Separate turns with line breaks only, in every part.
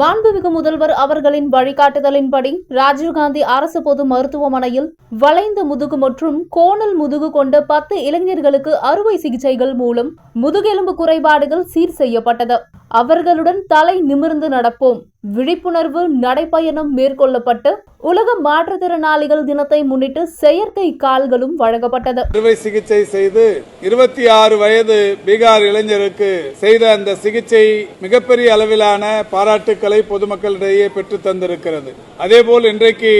மாண்புமிகு முதல்வர் அவர்களின் வழிகாட்டுதலின்படி ராஜீவ்காந்தி அரசு பொது மருத்துவமனையில் வளைந்த முதுகு மற்றும் கோணல் முதுகு கொண்ட பத்து இளைஞர்களுக்கு அறுவை சிகிச்சைகள் மூலம் முதுகெலும்பு குறைபாடுகள் சீர் செய்யப்பட்டது. அவர்களுடன் தலை நிமிர்ந்து நடப்போம். விழிப்புணர்வு நடைப்பயணம் மேற்கொள்ளப்பட்டு உலக மாற்றுத்திறனாளிகள் தினத்தை முன்னிட்டு செயற்கை கால்களும் வழங்கப்பட்டது.
அறுவை சிகிச்சை செய்து இருபத்தி ஆறு வயது பீகார் இளைஞருக்கு செய்த அந்த சிகிச்சை மிகப்பெரிய அளவிலான பாராட்டுக்களை பொதுமக்களிடையே பெற்று தந்திருக்கிறது. அதேபோல் இன்றைக்கு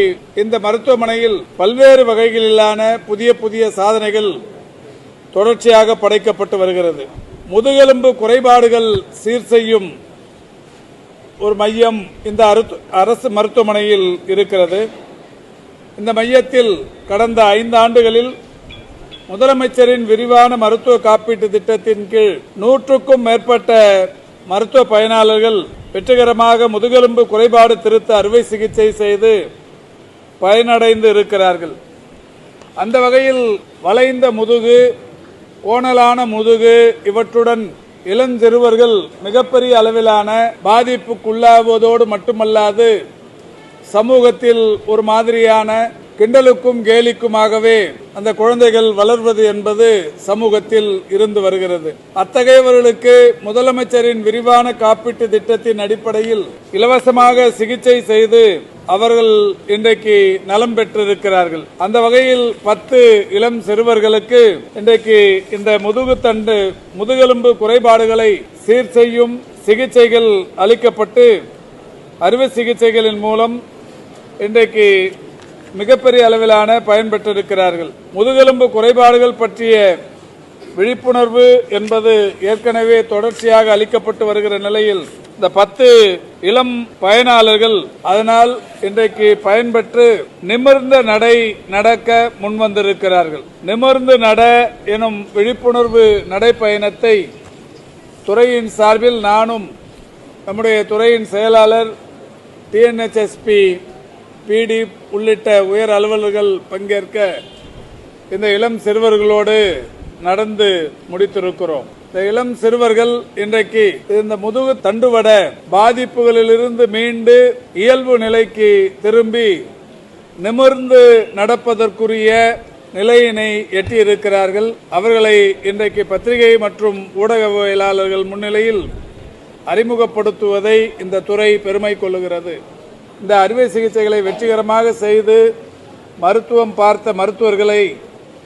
இந்த மருத்துவமனையில் பல்வேறு வகைகளிலான புதிய புதிய சாதனைகள் தொடர்ச்சியாக படைக்கப்பட்டு வருகிறது. முதுகெலும்பு குறைபாடுகள் சீர் செய்யும் ஒரு மையம் இந்த அரசு மருத்துவமனையில் இருக்கிறது. இந்த மையத்தில் கடந்த ஐந்து ஆண்டுகளில் முதலமைச்சரின் விரிவான மருத்துவ காப்பீட்டு திட்டத்தின் கீழ் நூற்றுக்கும் மேற்பட்ட மருத்துவ பயனாளர்கள் வெற்றிகரமாக முதுகெலும்பு குறைபாடு திருத்த அறுவை சிகிச்சை செய்து பயனடைந்து இருக்கிறார்கள். அந்த வகையில் வளைந்த முதுகு ஓனலான முதுகு இவற்றுடன் இளஞ்சிறுவர்கள் மிகப்பெரிய அளவிலான பாதிப்புக்குள்ளாவதோடு மட்டுமல்லாது சமூகத்தில் ஒரு மாதிரியான கிண்டலுக்கும் கேலிக்குமாகவே அந்த குழந்தைகள் வளர்வது என்பது சமூகத்தில் இருந்து வருகிறது. அத்தகையவர்களுக்கு முதலமைச்சரின் விரிவான காப்பீட்டு திட்டத்தின் அடிப்படையில் இலவசமாக சிகிச்சை செய்து அவர்கள் இன்றைக்கு நலம் பெற்றிருக்கிறார்கள். அந்த வகையில் பத்து இளம் சிறுவர்களுக்கு இன்றைக்கு இந்த முதுகுத்தண்டு முதுகெலும்பு குறைபாடுகளை சீர் செய்யும் சிகிச்சைகள் அளிக்கப்பட்டு அறுவை சிகிச்சைகளின் மூலம் இன்றைக்கு மிகப்பெரிய அளவிலான பயன்பெற்றிருக்கிறார்கள். முதுகெலும்பு குறைபாடுகள் பற்றிய விழிப்புணர்வு என்பது ஏற்கனவே தொடர்ச்சியாக அளிக்கப்பட்டு வருகிற நிலையில் இந்த பத்து இளம் பயனாளர்கள் அதனால் இன்றைக்கு பயன்பெற்று நிமிர்ந்த நடை நடக்க முன்வந்திருக்கிறார்கள். நிமிர்ந்து நட எனும் விழிப்புணர்வு நடைப்பயணத்தை துறையின் சார்பில் நானும் நம்முடைய துறையின் செயலாளர் டிஎன்ஹெச்எஸ்பி பிடி உள்ளிட்ட உயர் அலுவலர்கள் பங்கேற்க இந்த இளம் சிறுவர்களோடு நடந்து முடித்திருக்கிறோம். இந்த இளம் சிறுவர்கள் இன்றைக்கு இந்த முதுகு தண்டுவட பாதிப்புகளிலிருந்து மீண்டு இயல்பு நிலைக்கு திரும்பி நிமிர்ந்து நடப்பதற்குரிய நிலையினை எட்டியிருக்கிறார்கள். அவர்களை இன்றைக்கு பத்திரிகை மற்றும் ஊடகவியலாளர்கள் முன்னிலையில் அறிமுகப்படுத்துவதை இந்த துறை பெருமை கொள்ளுகிறது. இந்த அறுவை சிகிச்சைகளை வெற்றிகரமாக செய்து மருத்துவம் பார்த்த மருத்துவர்களை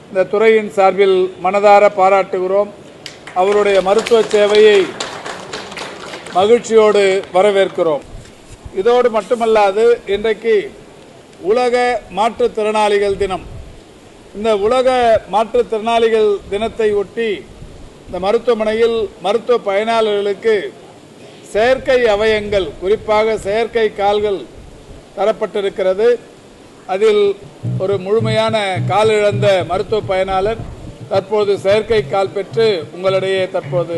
இந்த துறையின் சார்பில் மனதார பாராட்டுகிறோம். அவருடைய மருத்துவ சேவையை மகிழ்ச்சியோடு வரவேற்கிறோம். இதோடு மட்டுமல்லாது இன்றைக்கு உலக மாற்றுத்திறனாளிகள் தினம். இந்த உலக மாற்றுத்திறனாளிகள் தினத்தை ஒட்டி இந்த மருத்துவமனையில் மருத்துவ பயனாளர்களுக்கு செயற்கை அவயங்கள் குறிப்பாக செயற்கை கால்கள் தரப்பட்டிருக்கிறது. அதில் ஒரு முழுமையான கால் இழந்த மருத்துவ பயனாளர் தற்போது செயற்கை கால் பெற்று உங்களிடையே தற்போது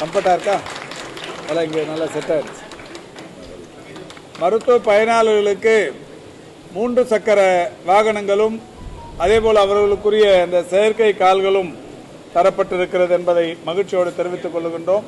கம்ஃபர்டா இருக்கா? அதெல்லாம் இங்கே நல்லா செட் ஆயிடுச்சு மருத்துவ பயனாளர்களுக்கு மூன்று சக்கர வாகனங்களும் அதேபோல் அவர்களுக்குரிய அந்த செயற்கை கால்களும் தரப்பட்டிருக்கிறது என்பதை மகிழ்ச்சியோடு தெரிவித்துக் கொள்கின்றோம்.